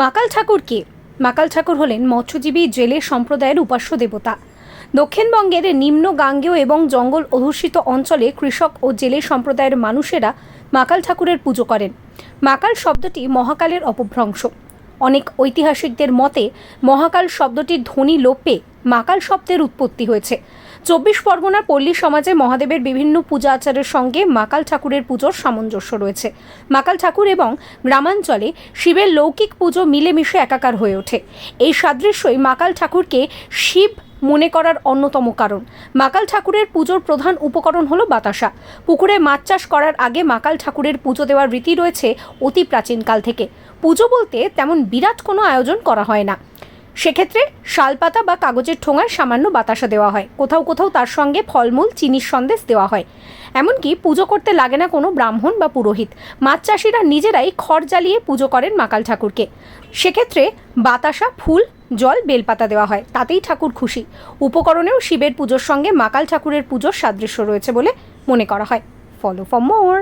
মাকাল ঠাকুর কে? মাকাল ঠাকুর হলেন মৎস্যজীবী জেলে সম্প্রদায়ের উপাস্য দেবতা। দক্ষিণবঙ্গের নিম্ন গাঙ্গেয় এবং জঙ্গল অধ্যুষিত অঞ্চলে কৃষক ও জেলে সম্প্রদায়ের মানুষেরা মাকাল ঠাকুরের পুজো করেন। মাকাল শব্দটি মহাকালের অপভ্রংশ। অনেক ঐতিহাসিকদের মতে, মহাকাল শব্দটির ধ্বনি লোপে মাকাল শব্দের উৎপত্তি হয়েছে। চব্বিশ পরগনার পল্লী সমাজে মহাদেবের বিভিন্ন পূজা আচারের সঙ্গে মাকাল ঠাকুরের পুজোর সামঞ্জস্য রয়েছে। মাকাল ঠাকুর এবং গ্রামাঞ্চলে শিবের লৌকিক পুজো মিলেমিশে একাকার হয়ে ওঠে। এই সাদৃশ্যই মাকাল ঠাকুরকে শিব মনে করার অন্যতম কারণ। মাকাল ঠাকুরের পুজোর প্রধান উপকরণ হলো বাতাসা। পুকুরে মাছ চাষ করার আগে মাকাল ঠাকুরের পুজো দেওয়ার রীতি রয়েছে অতি প্রাচীনকাল থেকে। পুজো বলতে তেমন বিরাট কোনো আয়োজন করা হয় না। সেক্ষেত্রে শালপাতা বা কাগজের ঠোঙায় সামান্য বাতাসা দেওয়া হয়। কোথাও কোথাও তার সঙ্গে ফলমূল, চিনির সন্দেশ দেওয়া হয়। এমনকি পুজো করতে লাগে না কোনো ব্রাহ্মণ বা পুরোহিত। মাছ চাষিরা নিজেরাই খড় জ্বালিয়ে পুজো করেন মাকাল ঠাকুরকে। সেক্ষেত্রে বাতাসা, ফুল, জল, বেলপাতা দেওয়া হয়। তাতেই ঠাকুর খুশি। উপকরণেও শিবের পুজোর সঙ্গে মাকাল ঠাকুরের পুজোর সাদৃশ্য রয়েছে বলে মনে করা হয়। Follow for more